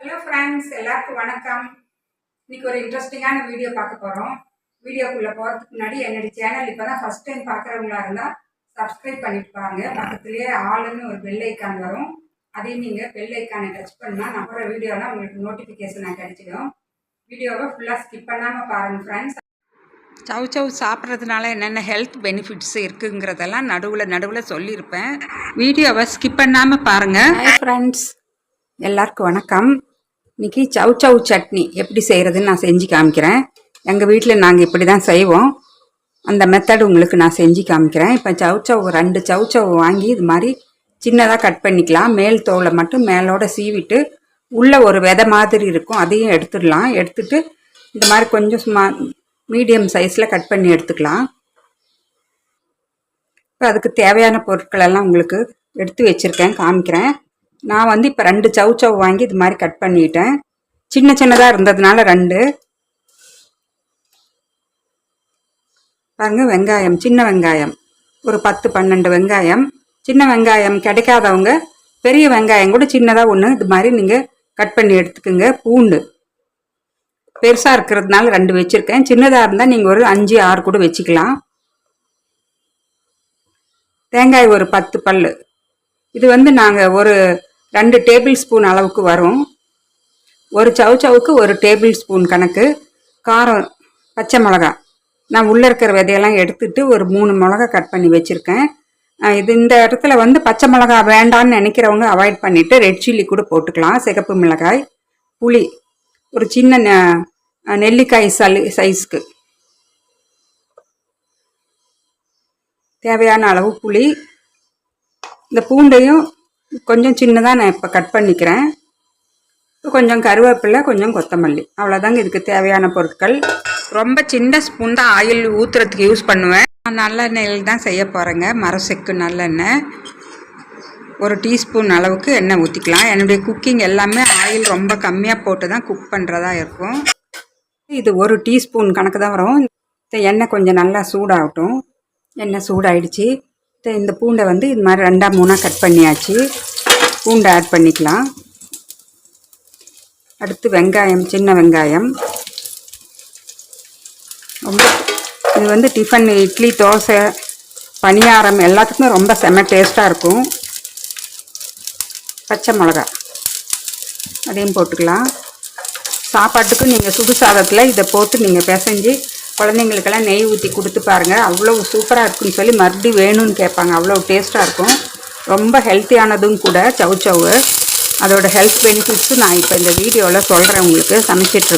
Hello friends எல்லாருக்கும் வணக்கம். இன்னைக்கு ஒரு இன்ட்ரெஸ்டிங்கான வீடியோ பார்க்க போகிறோம் வீடியோக்குள்ளே போகிறதுக்கு முன்னாடி என்னுடைய சேனல் இப்போ தான் ஃபஸ்ட் டைம் பார்க்குறவங்களா இருந்தால் சப்ஸ்கிரைப் பண்ணிட்டு பாருங்க. பக்கத்துலேயே ஆளுன்னு ஒரு பெல் ஐக்கான் வரும். அதையும் நீங்கள் பெல் ஐக்கானை டச் பண்ணால் நான் போகிற வீடியோலாம் உங்களுக்கு நோட்டிஃபிகேஷனாக கிடைச்சிடும். வீடியோவை ஃபுல்லாக ஸ்கிப் பண்ணாமல் பாருங்கள் ஃப்ரெண்ட்ஸ் சவு சவு சாப்பிட்றதுனால என்னென்ன ஹெல்த் பெனிஃபிட்ஸ் இருக்குங்கிறதெல்லாம் நடுவில் நடுவில் சொல்லியிருப்பேன். வீடியோவை ஸ்கிப் பண்ணாமல் பாருங்கள் ஹாய் ஃப்ரெண்ட்ஸ் எல்லாருக்கும் வணக்கம். இன்னைக்கு சவு சவு சட்னி எப்படி செய்கிறதுன்னு நான் செஞ்சு காமிக்கிறேன். எங்கள் வீட்டில் நாங்கள் இப்படி தான் செய்வோம். அந்த மெத்தட் உங்களுக்கு நான் செஞ்சு காமிக்கிறேன். இப்போ சவு சவு ரெண்டு சவு சவு வாங்கி இது மாதிரி சின்னதாக கட் பண்ணிக்கலாம். மேல் தோலை மட்டும் மேலோட சீவிட்டு உள்ளே ஒரு விதை மாதிரி இருக்கும். அதையும் எடுத்துடலாம். எடுத்துட்டு இந்த மாதிரி கொஞ்சம் சும்மா மீடியம் சைஸில் கட் பண்ணி எடுத்துக்கலாம். இப்போ அதுக்கு தேவையான பொருட்களெல்லாம் உங்களுக்கு எடுத்து வச்சுருக்கேன் காமிக்கிறேன். நான் வந்து இப்போ ரெண்டு சவு சவு வாங்கி இது மாதிரி கட் பண்ணிட்டேன். சின்ன சின்னதாக இருந்ததுனால ரெண்டு. பாருங்க வெங்காயம் சின்ன வெங்காயம். ஒரு பத்து பன்னெண்டு வெங்காயம். சின்ன வெங்காயம் கிடைக்காதவங்க பெரிய வெங்காயம் கூட சின்னதாக ஒன்று இது மாதிரி நீங்கள் கட் பண்ணி எடுத்துக்கோங்க. பூண்டு. பெருசாக இருக்கிறதுனால ரெண்டு வச்சுருக்கேன். சின்னதாக இருந்தால் நீங்கள் ஒரு அஞ்சு ஆறு கூட வச்சுக்கலாம். தேங்காய் ஒரு பத்து பல் இது வந்து நாங்கள் ஒரு ரெண்டு டேபிள் ஸ்பூன் அளவுக்கு வரும். ஒரு சவு சவுக்கு ஒரு டேபிள் ஸ்பூன் கணக்கு. காரம் பச்சை மிளகா நான் உள்ளே இருக்கிற விதையெல்லாம் எடுத்துட்டு ஒரு மூணு மிளகா கட் பண்ணி வச்சுருக்கேன். இது இந்த இடத்துல வந்து பச்சை மிளகா வேண்டான்னு நினைக்கிறவங்க அவாய்ட் பண்ணிவிட்டு ரெட் சில்லி கூட போட்டுக்கலாம். சிகப்பு மிளகாய் புளி ஒரு சின்ன நெல்லிக்காய் சளி சைஸ்க்கு. தேவையான அளவு புளி. இந்த பூண்டையும் கொஞ்சம் சின்னதாக நான் இப்போ கட் பண்ணிக்கிறேன். கொஞ்சம் கருவேப்பிலை கொஞ்சம் கொத்தமல்லி. அவ்வளோதாங்க இதுக்கு தேவையான பொருட்கள். ரொம்ப சின்ன ஸ்பூன் தான் ஆயில் ஊற்றுறதுக்கு யூஸ் பண்ணுவேன். நான் நல்லெண்ணெயில் தான் செய்ய போகிறேங்க மரசெக்கு நல்லெண்ணெய். ஒரு டீஸ்பூன் அளவுக்கு எண்ணெய் ஊற்றிக்கலாம் என்னுடைய குக்கிங் எல்லாமே ஆயில் ரொம்ப கம்மியாக போட்டு தான் குக் பண்ணுறதா இருக்கும். இது ஒரு டீஸ்பூன் கணக்கு தான் வரும். இந்த எண்ணெய் கொஞ்சம் நல்லா சூடாகட்டும். எண்ணெய் சூடாயிடுச்சு. இந்த- பூண்டை வந்து இது மாதிரி ரெண்டாக மூணாக கட் பண்ணியாச்சு. பூண்டை ஆட் பண்ணிக்கலாம். அடுத்து வெங்காயம் சின்ன வெங்காயம். ரொம்ப இது வந்து டிஃபன் இட்லி தோசை பணியாரம் எல்லாத்துக்குமே ரொம்ப செம்ம டேஸ்ட்டாக இருக்கும். பச்சை மிளகா. அதையும் போட்டுக்கலாம். சாப்பாட்டுக்கு நீங்கள் சுடு சாதத்தில் இதை போட்டு நீங்கள் பிசைஞ்சு குழந்தைங்களுக்கெல்லாம் நெய் ஊற்றி கொடுத்து பாருங்கள் அவ்வளோ சூப்பராக இருக்குன்னு சொல்லி மறுபடியும் வேணும்னு கேட்பாங்க. அவ்வளோ டேஸ்ட்டாக இருக்கும். ரொம்ப ஹெல்த்தியானதும் கூட சவு சவு. அதோட ஹெல்த் பெனிஃபிட்ஸும் நான் இப்போ இந்த வீடியோவில் சொல்கிறேன் உங்களுக்கு சமைச்சிட்டு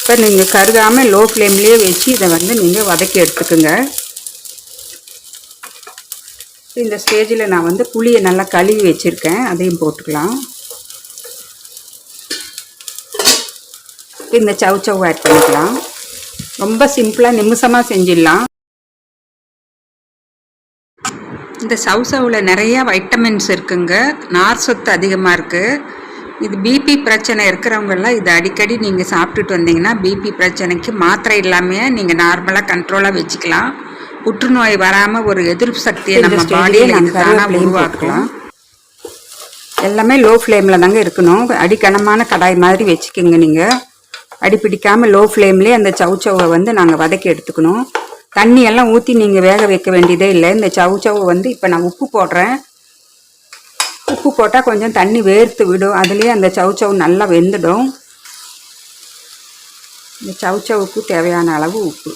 இப்போ நீங்கள் கருகாமல் லோ ஃப்ளேம்லேயே வச்சு இதை வந்து நீங்கள் வதக்கி எடுத்துக்குங்க. இந்த ஸ்டேஜில் நான் வந்து புளியை நல்லா கழுவி வச்சுருக்கேன். அதையும் போட்டுக்கலாம். இந்த சவு சவு ஆட் பண்ணிக்கலாம். ரொம்ப சிம்பிளாக நிமிஷமாக செஞ்சிடலாம். இந்த சவு சவுவில் நிறைய வைட்டமின்ஸ் இருக்குங்க. நார் சத்து அதிகமாக இருக்குது இது பிபி பிரச்சனை இருக்கிறவங்கெல்லாம் இது அடிக்கடி நீங்கள் சாப்பிட்டுட்டு வந்தீங்கன்னா பிபி பிரச்சனைக்கு மாத்திரை இல்லாமல் நீங்கள் நார்மலாக கண்ட்ரோலாக வச்சுக்கலாம். புற்றுநோய் வராமல் ஒரு எதிர்ப்பு சக்தியை நம்ம பாடியில் உருவாக்கலாம். எல்லாமே லோ ஃப்ளேமில் தாங்க இருக்கணும். அடிக்கனமான கடாய் மாதிரி வச்சுக்கோங்க நீங்கள் அடிப்பிடிக்காமல் லோ ஃப்ளேம்லேயே அந்த சவு வந்து நாங்கள் வதக்கி எடுத்துக்கணும். தண்ணியெல்லாம் ஊற்றி நீங்கள் வேக வைக்க வேண்டியதே இல்லை. இந்த சவு வந்து இப்போ நான் உப்பு போடுறேன். உப்பு போட்டால் கொஞ்சம் தண்ணி வேர்த்து விடும். அதுலேயே அந்த சவு சவு நல்லா வெந்துடும். இந்த சவு சவுக்கு தேவையான அளவு உப்பு.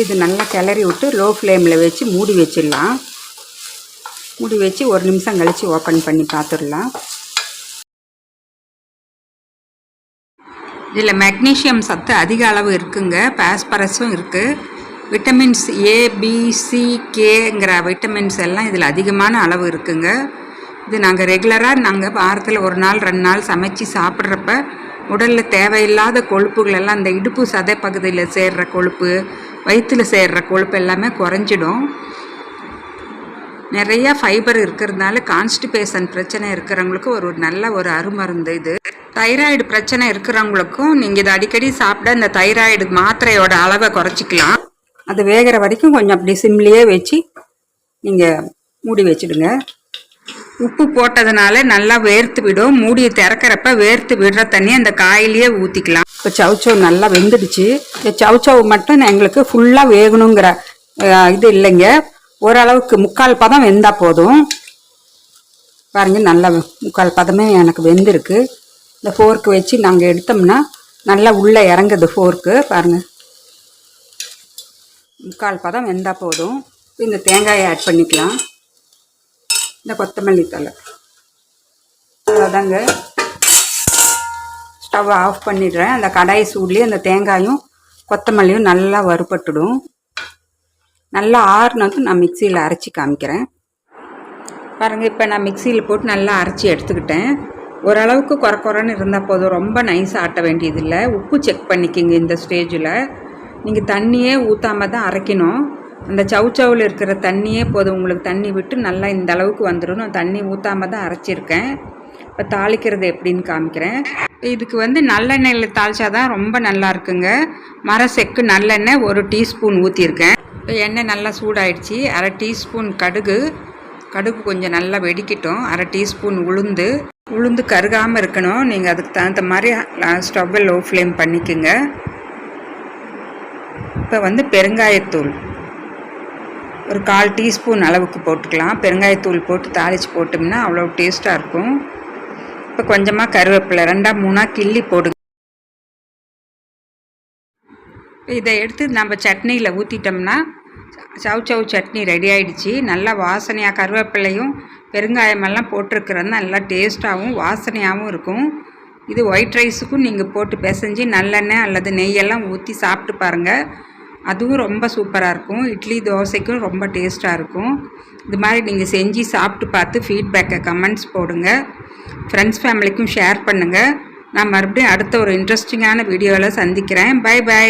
இது நல்லா கிளறி விட்டு லோ ஃப்ளேமில் வச்சு மூடி வச்சிடலாம். மூடி வச்சு ஒரு நிமிஷம் கழித்து ஓப்பன் பண்ணி பார்த்துடலாம். இதில் மெக்னீஷியம் சத்து அதிக அளவு இருக்குங்க. பாஸ்பரஸும் இருக்குது விட்டமின்ஸ் ஏ பிசி கேங்கிற விட்டமின்ஸ் எல்லாம் இதில் அதிகமான அளவு இருக்குங்க. இது நாங்கள் ரெகுலராக நாங்கள் வாரத்தில் ஒரு நாள் ரெண்டு நாள் சமைச்சு சாப்பிட்றப்ப உடலில் தேவையில்லாத கொழுப்புகள் எல்லாம் இந்த இடுப்பு சதை பகுதியில் சேர்ற கொழுப்பு வயிற்றில் சேர்ற கொழுப்பு எல்லாமே குறைஞ்சிடும். நிறைய ஃபைபர் இருக்கிறதுனால கான்ஸ்டிபேஷன் பிரச்சனை இருக்கிறவங்களுக்கு ஒரு நல்ல ஒரு அருமருந்து இது. தைராய்டு பிரச்சனை இருக்கிறவங்களுக்கும் நீங்கள் இதை அடிக்கடி சாப்பிட இந்த தைராய்டு மாத்திரையோட அளவை குறைச்சிக்கலாம். அது வேகிற வரைக்கும் கொஞ்சம் அப்படி சிம்லேயே வச்சு நீங்கள் மூடி வச்சுடுங்க. உப்பு போட்டதுனால நல்லா வேர்த்து விடும். மூடியை திறக்கிறப்ப வேர்த்து விடுற தண்ணி அந்த காயிலேயே ஊற்றிக்கலாம் இப்போ சவுச்சவு நல்லா வெந்துடுச்சு. இந்த சவுச்சவு மட்டும் எங்களுக்கு ஃபுல்லாக வேகணுங்கிற இது இல்லைங்க. ஓரளவுக்கு முக்கால் பதம் வெந்தால் போதும். பாருங்க நல்லா முக்கால் பதமே எனக்கு வெந்திருக்கு. இந்த ஃபோர்க்கு வச்சு நாங்கள் எடுத்தோம்னா நல்லா உள்ளே இறங்குது ஃபோர்க்கு பாருங்கள் முக்கால் பதம் வெந்தால் போதும். இந்த தேங்காயை ஆட் பண்ணிக்கலாம். இந்த கொத்தமல்லி தலை அதாங்க. ஸ்டவ் ஆஃப் பண்ணிடுறேன். அந்த கடாய் சூட்லேயே அந்த தேங்காயும் கொத்தமல்லியும் நல்லா வறுபட்டுடும். நல்லா ஆறுனதும் நான் மிக்சியில் அரைச்சி காமிக்கிறேன். பாருங்கள் இப்போ நான் மிக்சியில் போட்டு நல்லா அரைச்சி எடுத்துக்கிட்டேன். ஓரளவுக்கு குறை குறைன்னு இருந்தால் போதும். ரொம்ப நைஸ் ஆட்ட வேண்டியதில்லை. உப்பு செக் பண்ணிக்கிங்க இந்த ஸ்டேஜில் நீங்கள் தண்ணியே ஊற்றாம தான் அரைக்கணும். அந்த சவுச்சவில் இருக்கிற தண்ணியே போதும். உங்களுக்கு தண்ணி விட்டு நல்லா இந்த அளவுக்கு வந்துடும் நான் தண்ணி ஊற்றாம தான் அரைச்சிருக்கேன். இப்போ தாளிக்கிறது எப்படின்னு காமிக்கிறேன். இதுக்கு வந்து நல்லெண்ணெயில் தாளிச்சாதான் ரொம்ப நல்லா இருக்குங்க. மர செக்கு நல்லெண்ணெய் ஒரு டீஸ்பூன் ஊற்றிருக்கேன் எண்ணெய் நல்லா சூடாயிடுச்சு. அரை டீஸ்பூன் கடுகு. கடுகு கொஞ்சம் நல்லா வெடிக்கட்டும். அரை டீஸ்பூன் உளுந்து. உளுந்து கருகாமல் இருக்கணும். நீங்கள் அதுக்கு தகுந்த மாதிரி ஸ்டவ்வை லோ ஃப்ளேம் பண்ணிக்கோங்க. இப்போ வந்து பெருங்காயத்தூள். ஒரு கால் டீஸ்பூன் அளவுக்கு போட்டுக்கலாம். பெருங்காயத்தூள் போட்டு தாளித்து போட்டோம்னா அவ்வளோ டேஸ்ட்டாக இருக்கும். இப்போ கொஞ்சமாக கருவேப்பிலை ரெண்டாக மூணாக கிள்ளி போடுங்க இதை எடுத்து நம்ம சட்னியில் ஊற்றிட்டோம்னா சவ் சவ் சட்னி ரெடி ஆகிடுச்சி நல்லா வாசனையாக கருவேப்பிலையும் பெருங்காயமெல்லாம் போட்டிருக்கிறது. நல்லா டேஸ்ட்டாகவும் வாசனையாகவும் இருக்கும். இது ஒயிட் ரைஸுக்கும் நீங்கள் போட்டு பிசைஞ்சு நல்லெண்ணெய் அல்லது நெய்யெல்லாம் ஊற்றி சாப்பிட்டு பாருங்கள் அதுவும் ரொம்ப சூப்பராக இருக்கும். இட்லி தோசைக்கும் ரொம்ப டேஸ்ட்டாக இருக்கும். இது மாதிரி நீங்கள் செஞ்சு சாப்பிட்டு பார்த்து ஃபீட்பேக்கை கமெண்ட்ஸ் போடுங்க. ஃப்ரெண்ட்ஸ் ஃபேமிலிக்கும் ஷேர் பண்ணுங்கள் நான் மறுபடியும் அடுத்த ஒரு இன்ட்ரெஸ்டிங்கான வீடியோவில் சந்திக்கிறேன். By by